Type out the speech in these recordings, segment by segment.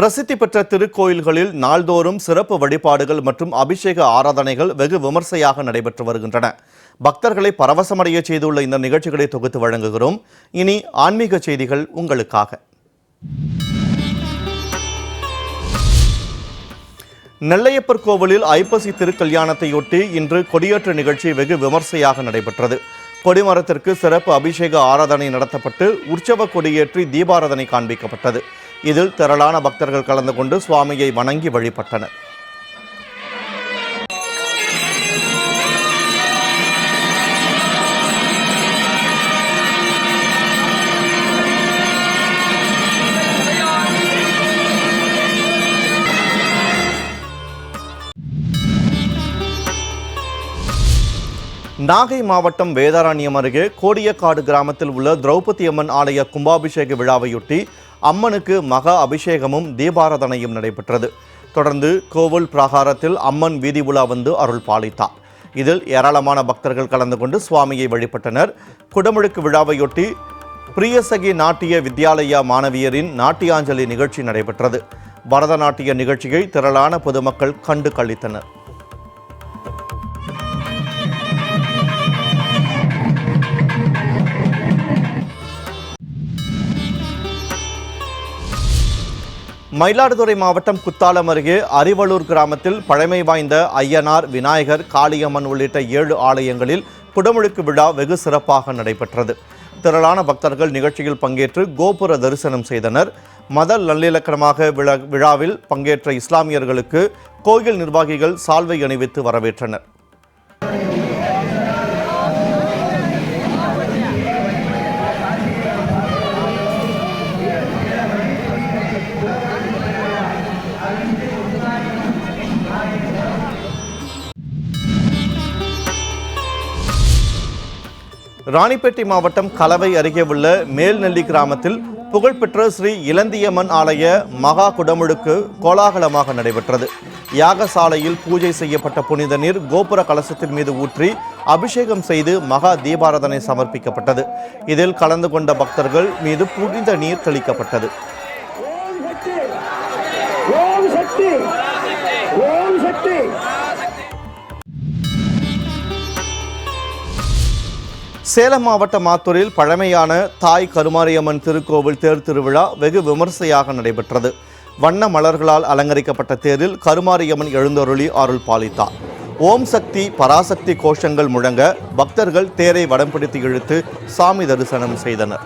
பிரசித்தி பெற்ற திருக்கோயில்களில் நாள்தோறும் சிறப்பு வழிபாடுகள் மற்றும் அபிஷேக ஆராதனைகள் வெகு விமர்சையாக நடைபெற்று வருகின்றன. பக்தர்களை பரவசமடைய செய்துள்ள இந்த நிகழ்ச்சிகளை தொகுத்து வழங்குகிறோம். இனி ஆன்மீக செய்திகள் உங்களுக்காக. நெல்லையப்பர் கோவிலில் ஐப்பசி திருக்கல்யாணத்தையொட்டி இன்று கொடியேற்ற நிகழ்ச்சி வெகு விமர்சையாக நடைபெற்றது. கொடிமரத்திற்கு சிறப்பு அபிஷேக ஆராதனை நடத்தப்பட்டு உற்சவ கொடியேற்றி தீபாராதனை காண்பிக்கப்பட்டது. இதில் திரளான பக்தர்கள் கலந்து கொண்டு சுவாமியை வணங்கி வழிபட்டனர். நாகை மாவட்டம் வேதாரண்யம் அருகே கோடியக்காடு கிராமத்தில் உள்ள திரௌபதி அம்மன் ஆலய கும்பாபிஷேக விழாவையொட்டி அம்மனுக்கு மகா அபிஷேகமும் தீபாராதனையும் நடைபெற்றது. தொடர்ந்து கோவில் பிராகாரத்தில் அம்மன் வீதி உலா வந்து அருள் பாலித்தார். இதில் ஏராளமான பக்தர்கள் கலந்து கொண்டு சுவாமியை வழிபட்டனர். குடமுழுக்கு விழாவையொட்டி பிரியசகி நாட்டிய வித்யாலயா மாணவியரின் நாட்டியாஞ்சலி நிகழ்ச்சி நடைபெற்றது. பரதநாட்டிய நிகழ்ச்சியை திரளான பொதுமக்கள் கண்டு கழித்தனர் மயிலாடுதுறை மாவட்டம் குத்தாலம் அருகே அறிவலூர் கிராமத்தில் பழமை வாய்ந்த ஐயனார் விநாயகர் காளியம்மன் உள்ளிட்ட ஏழு ஆலயங்களில் குடமுழுக்கு விழா வெகு சிறப்பாக நடைபெற்றது. திரளான பக்தர்கள் நிகழ்ச்சியில் பங்கேற்று கோபுர தரிசனம் செய்தனர். மத நல்லிலக்கணமாக விழா விழாவில் பங்கேற்ற இஸ்லாமியர்களுக்கு கோயில் நிர்வாகிகள் சால்வை அணிவித்து வரவேற்றனர். ராணிப்பேட்டை மாவட்டம் கலவை அருகே உள்ள மேல்நெல்லி கிராமத்தில் புகழ்பெற்ற ஸ்ரீ இலந்தியம்மன் ஆலய மகா குடமுழுக்கு கோலாகலமாக நடைபெற்றது. யாகசாலையில் பூஜை செய்யப்பட்ட புனித நீர் கோபுர கலசத்தின் மீது ஊற்றி அபிஷேகம் செய்து மகா தீபாராதனை சமர்ப்பிக்கப்பட்டது. இதில் கலந்து கொண்ட பக்தர்கள் மீது புனித நீர் தெளிக்கப்பட்டது. சேலம் மாவட்ட மாத்தூரில் பழமையான தாய் கருமாரியம்மன் திருக்கோவில் தேர் திருவிழா வெகு விமர்சையாக நடைபெற்றது. வண்ண மலர்களால் அலங்கரிக்கப்பட்ட தேரில் கருமாரியம்மன் எழுந்தருளி அருள் பாலித்தார். ஓம் சக்தி பராசக்தி கோஷங்கள் முழங்க பக்தர்கள் தேரை வடம் பிடித்து இழுத்து சாமி தரிசனம் செய்தனர்.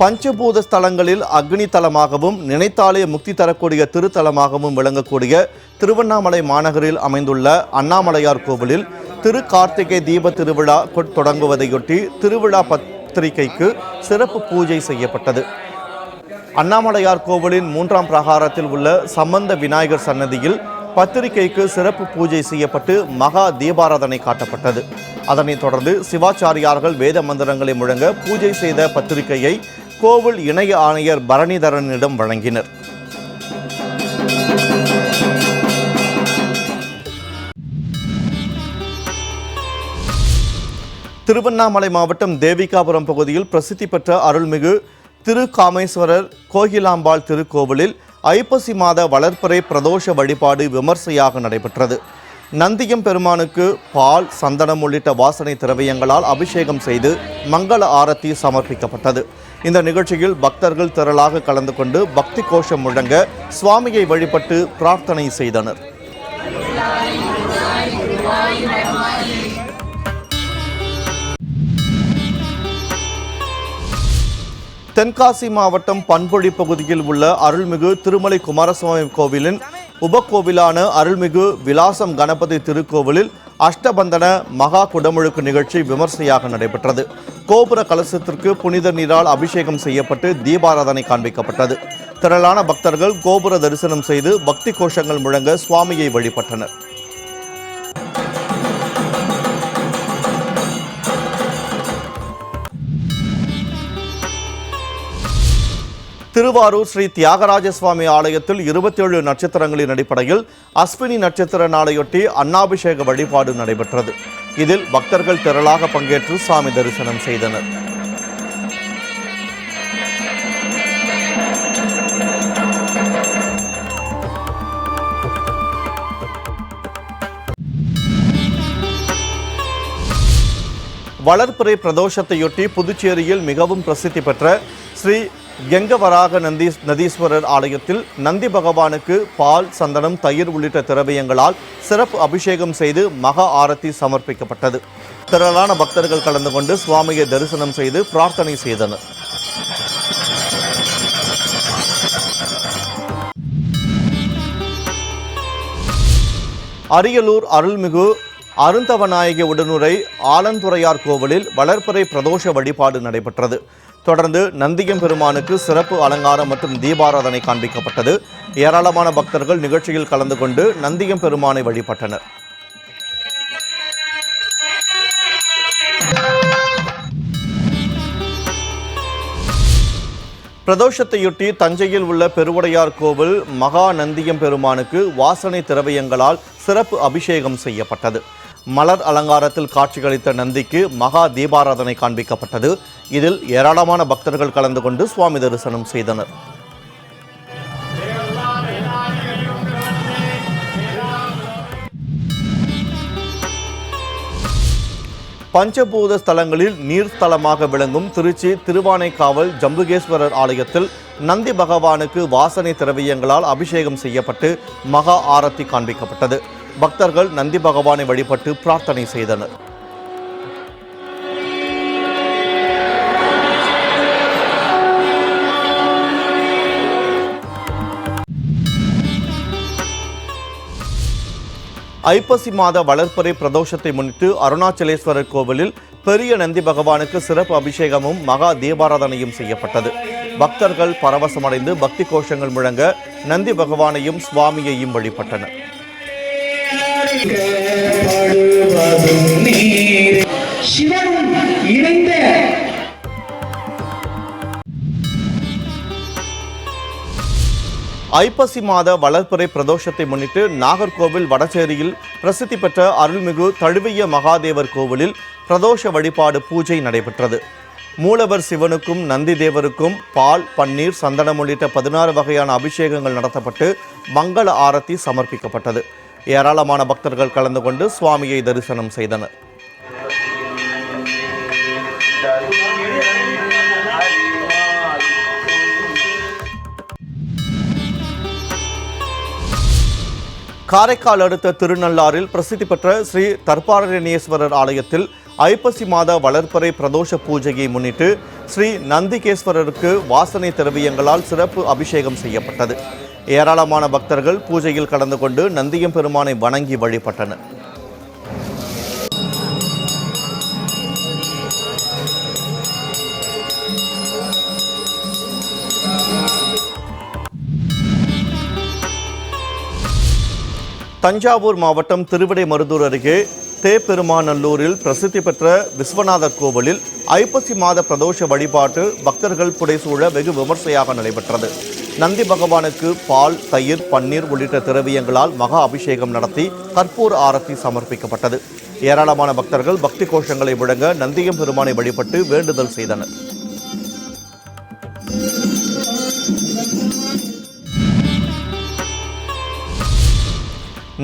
பஞ்சபூத ஸ்தலங்களில் அக்னி தலமாகவும் நினைத்தாலே முக்தி தரக்கூடிய திருத்தலமாகவும் விளங்கக்கூடிய திருவண்ணாமலை மாநகரில் அமைந்துள்ள அண்ணாமலையார் கோவிலில் திரு கார்த்திகை தீப திருவிழா தொடங்குவதையொட்டி திருவிழா பத்திரிகைக்கு சிறப்பு பூஜை செய்யப்பட்டது. அண்ணாமலையார் கோவிலின் மூன்றாம் பிரகாரத்தில் உள்ள சம்பந்த விநாயகர் சன்னதியில் பத்திரிகைக்கு சிறப்பு பூஜை செய்யப்பட்டு மகா தீபாராதனை காட்டப்பட்டது. அதனைத் தொடர்ந்து சிவாச்சாரியார்கள் வேத மந்திரங்களை முழங்க பூஜை செய்த பத்திரிகையை கோவில் இணைய ஆணையர் பரணிதரனிடம் வழங்கினர். திருவண்ணாமலை மாவட்டம் தேவிகாபுரம் பகுதியில் பிரசித்தி பெற்ற அருள்மிகு திரு காமேஸ்வரர் கோகிலாம்பாள் திருக்கோவிலில் ஐப்பசி மாத வளர்ப்பறை பிரதோஷ வழிபாடு விமர்சையாக நடைபெற்றது. நந்தியம் பெருமானுக்கு பால் சந்தனம் உள்ளிட்ட வாசனை திரவியங்களால் அபிஷேகம் செய்து மங்கள ஆரத்தி சமர்ப்பிக்கப்பட்டது. இந்த நிகழ்ச்சியில் பக்தர்கள் திரளாக கலந்து கொண்டு பக்தி கோஷம் முழங்க சுவாமியை வழிபட்டு பிரார்த்தனை செய்தனர். தென்காசி மாவட்டம் பண்பொழி பகுதியில் உள்ள அருள்மிகு திருமலை குமாரசுவாமி கோவிலின் உபக்கோவிலான அருள்மிகு விலாசம் கணபதி திருக்கோவிலில் அஷ்டபந்தன மகா குடமுழுக்கு நிகழ்ச்சி விமர்சையாக நடைபெற்றது. கோபுர கலசத்திற்கு புனித நீரால் அபிஷேகம் செய்யப்பட்டு தீபாராதனை காண்பிக்கப்பட்டது. திரளான பக்தர்கள் கோபுர தரிசனம் செய்து பக்தி கோஷங்கள் முழங்க சுவாமியை வழிபட்டனர். திருவாரூர் ஸ்ரீ தியாகராஜ சுவாமி ஆலயத்தில் இருபத்தேழு நட்சத்திரங்களின் அடிப்படையில் அஸ்வினி நட்சத்திர நாளையொட்டி அன்னாபிஷேக வழிபாடு நடைபெற்றது. இதில் பக்தர்கள் திரளாக பங்கேற்று சாமி தரிசனம் செய்தனர். வளர்பிறை பிரதோஷத்தையொட்டி புதுச்சேரியில் மிகவும் பிரசித்தி பெற்ற ஸ்ரீ கெங்கவராக நந்தி நதீஸ்வரர் ஆலயத்தில் நந்தி பகவானுக்கு பால் சந்தனம் தயிர் உள்ளிட்ட திரவியங்களால் சிறப்பு அபிஷேகம் செய்து மகா ஆரத்தி சமர்ப்பிக்கப்பட்டது. திரளான பக்தர்கள் கலந்து கொண்டு சுவாமியை தரிசனம் செய்து பிரார்த்தனை செய்தனர். அரியலூர் அருள்மிகு அருந்தவநாயகி உடனுரை ஆலந்துறையார் கோவிலில் வளர்ப்பறை பிரதோஷ வழிபாடு நடைபெற்றது. தொடர்ந்து நந்தியம் பெருமானுக்கு சிறப்பு அலங்காரம் மற்றும் தீபாராதனை காண்பிக்கப்பட்டது. ஏராளமான பக்தர்கள் நிகழ்ச்சியில் கலந்து கொண்டு நந்தியம் பெருமானை வழிபட்டனர். பிரதோஷத்தையொட்டி தஞ்சையில் உள்ள பெருவுடையார் கோவில் மகா நந்தியம் பெருமானுக்கு வாசனை திரவியங்களால் சிறப்பு அபிஷேகம் செய்யப்பட்டது. மலர் அலங்காரத்தில் காட்சியளித்த நந்திக்கு மகா தீபாராதனை காண்பிக்கப்பட்டது. இதில் ஏராளமான பக்தர்கள் கலந்து கொண்டு சுவாமி தரிசனம் செய்தனர். பஞ்சபூத ஸ்தலங்களில் நீர் ஸ்தலமாக விளங்கும் திருச்சி திருவானைக்காவல் ஜம்புகேஸ்வரர் ஆலயத்தில் நந்தி பகவானுக்கு வாசனை திரவியங்களால் அபிஷேகம் செய்யப்பட்டு மகா ஆரத்தி காண்பிக்கப்பட்டது. பக்தர்கள் நந்தி பகவானை வழிபட்டு பிரார்த்தனை செய்தனர். ஐப்பசி மாத வளர்ப்பறை பிரதோஷத்தை முன்னிட்டு அருணாச்சலேஸ்வரர் கோவிலில் பெரிய நந்தி பகவானுக்கு சிறப்பு அபிஷேகமும் மகா தீபாராதனையும் செய்யப்பட்டது. பக்தர்கள் பரவசமடைந்து பக்தி கோஷங்கள் முழங்க நந்தி பகவானையும் சுவாமியையும் வழிபட்டனர். சிவனும் இணைந்த ஐப்பசி மாத வளர்ப்புறை பிரதோஷத்தை முன்னிட்டு நாகர்கோவில் வடச்சேரியில் பிரசித்தி பெற்ற அருள்மிகு தழுவிய மகாதேவர் கோவிலில் பிரதோஷ வழிபாடு பூஜை நடைபெற்றது. மூலவர் சிவனுக்கும் நந்தி தேவருக்கும் பால் பன்னீர் சந்தனம் உள்ளிட்ட பதினாறு வகையான அபிஷேகங்கள் நடத்தப்பட்டு மங்கள ஆரத்தி சமர்ப்பிக்கப்பட்டது. ஏராளமான பக்தர்கள் கலந்து கொண்டு சுவாமியை தரிசனம் செய்தனர். காரைக்கால் அடுத்த திருநள்ளாறில் பிரசித்தி பெற்ற ஸ்ரீ தர்பாரண்யேஸ்வரர் ஆலயத்தில் ஐப்பசி மாத வளர்ப்பறை பிரதோஷ பூஜையை முன்னிட்டு ஸ்ரீ நந்திகேஸ்வரருக்கு வாசனை திரவியங்களால் சிறப்பு அபிஷேகம் செய்யப்பட்டது. ஏராளமான பக்தர்கள் பூஜையில் கலந்து கொண்டு நந்தியம் பெருமானை வணங்கி வழிபட்டனர். தஞ்சாவூர் மாவட்டம் திருவிடைமருதூர் அருகே தேப்பெருமாநல்லூரில் பிரசித்தி பெற்ற விஸ்வநாதர் கோவிலில் ஐப்பசி மாத பிரதோஷ வழிபாட்டு பக்தர்கள் புடைசூழ வெகு விமர்சையாக நடைபெற்றது. நந்தி பகவானுக்கு பால் தயிர் பன்னீர் உள்ளிட்ட திரவியங்களால் மகா அபிஷேகம் நடத்தி கற்பூர் ஆரத்தி சமர்ப்பிக்கப்பட்டது. ஏராளமான பக்தர்கள் பக்தி கோஷங்களை முழங்க நந்தியம் பெருமானை வழிபட்டு வேண்டுதல் செய்தனர்.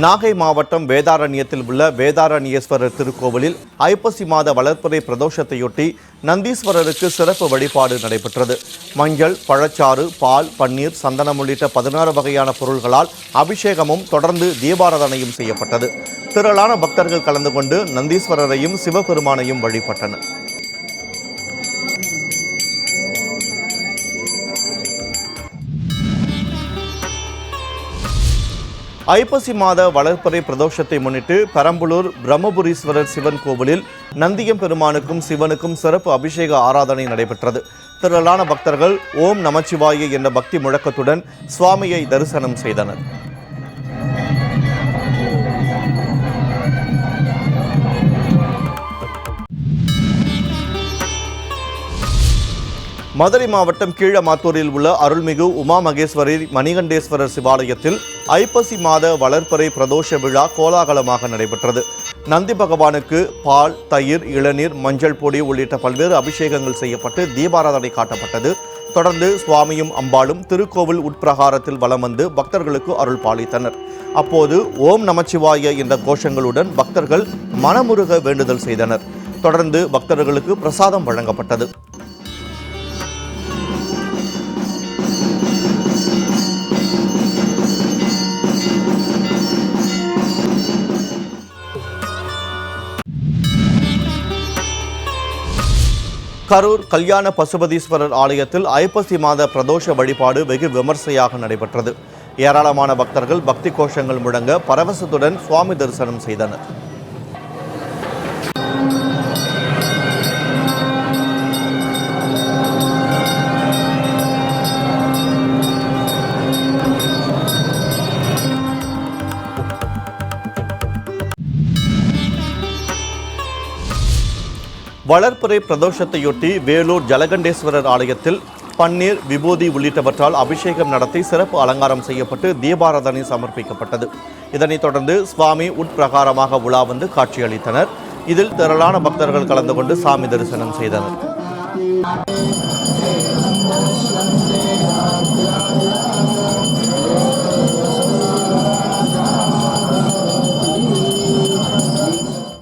நாகை மாவட்டம் வேதாரண்யத்தில் உள்ள வேதாரண்யேஸ்வரர் திருக்கோவிலில் ஐப்பசி மாத வளர்ப்புறை பிரதோஷத்தையொட்டி நந்தீஸ்வரருக்கு சிறப்பு வழிபாடு நடைபெற்றது. மஞ்சள் பழச்சாறு பால் பன்னீர் சந்தனம் உள்ளிட்ட பதினாறு வகையான பொருள்களால் அபிஷேகமும் தொடர்ந்து தீபாராதனையும் செய்யப்பட்டது. திரளான பக்தர்கள் கலந்து கொண்டு நந்தீஸ்வரரையும் சிவபெருமானையும் வழிபட்டனர். ஐப்பசி மாத வளர்ப்பறை பிரதோஷத்தை முன்னிட்டு பெரம்பலூர் பிரம்மபுரீஸ்வரர் சிவன் கோவிலில் நந்தியம் பெருமானுக்கும் சிவனுக்கும் சிறப்பு அபிஷேக ஆராதனை நடைபெற்றது. திரளான பக்தர்கள் ஓம் நமச்சிவாய என்ற பக்தி முழக்கத்துடன் சுவாமியை தரிசனம் செய்தனர். மதுரை மாவட்டம் கீழமாத்தூரில் உள்ள அருள்மிகு உமா மகேஸ்வரி மணிகண்டேஸ்வரர் சிவாலயத்தில் ஐப்பசி மாத வளர்ப்பறை பிரதோஷ விழா கோலாகலமாக நடைபெற்றது. நந்தி பகவானுக்கு பால் தயிர் இளநீர் மஞ்சள் பொடி உள்ளிட்ட பல்வேறு அபிஷேகங்கள் செய்யப்பட்டு தீபாராதனை காட்டப்பட்டது. தொடர்ந்து சுவாமியும் அம்பாளும் திருக்கோவில் உட்பிரகாரத்தில் வலம் வந்து பக்தர்களுக்கு அருள் பாலித்தனர். அப்போது ஓம் நமச்சிவாய என்ற கோஷங்களுடன் பக்தர்கள் மனமுருக வேண்டுதல் செய்தனர். தொடர்ந்து பக்தர்களுக்கு பிரசாதம் வழங்கப்பட்டது. கரூர் கல்யாண பசுபதீஸ்வரர் ஆலயத்தில் ஐப்பசி மாத பிரதோஷ வழிபாடு வெகு விமர்சையாக நடைபெற்றது. ஏராளமான பக்தர்கள் பக்தி கோஷங்கள் முழங்க பரவசத்துடன் சுவாமி தரிசனம் செய்தனர். வளர்ப்புறை பிரதோஷத்தையொட்டி வேலூர் ஜலகண்டேஸ்வரர் ஆலயத்தில் பன்னீர் விபூதி உள்ளிட்டவற்றால் அபிஷேகம் நடத்தி சிறப்பு அலங்காரம் செய்யப்பட்டு தீபாராதனை சமர்ப்பிக்கப்பட்டது. இதனைத் தொடர்ந்து சுவாமி உட்பிரகாரமாக உலா வந்து காட்சியளித்தனர். இதில் திரளான பக்தர்கள் கலந்து கொண்டு சாமி தரிசனம் செய்தனர்.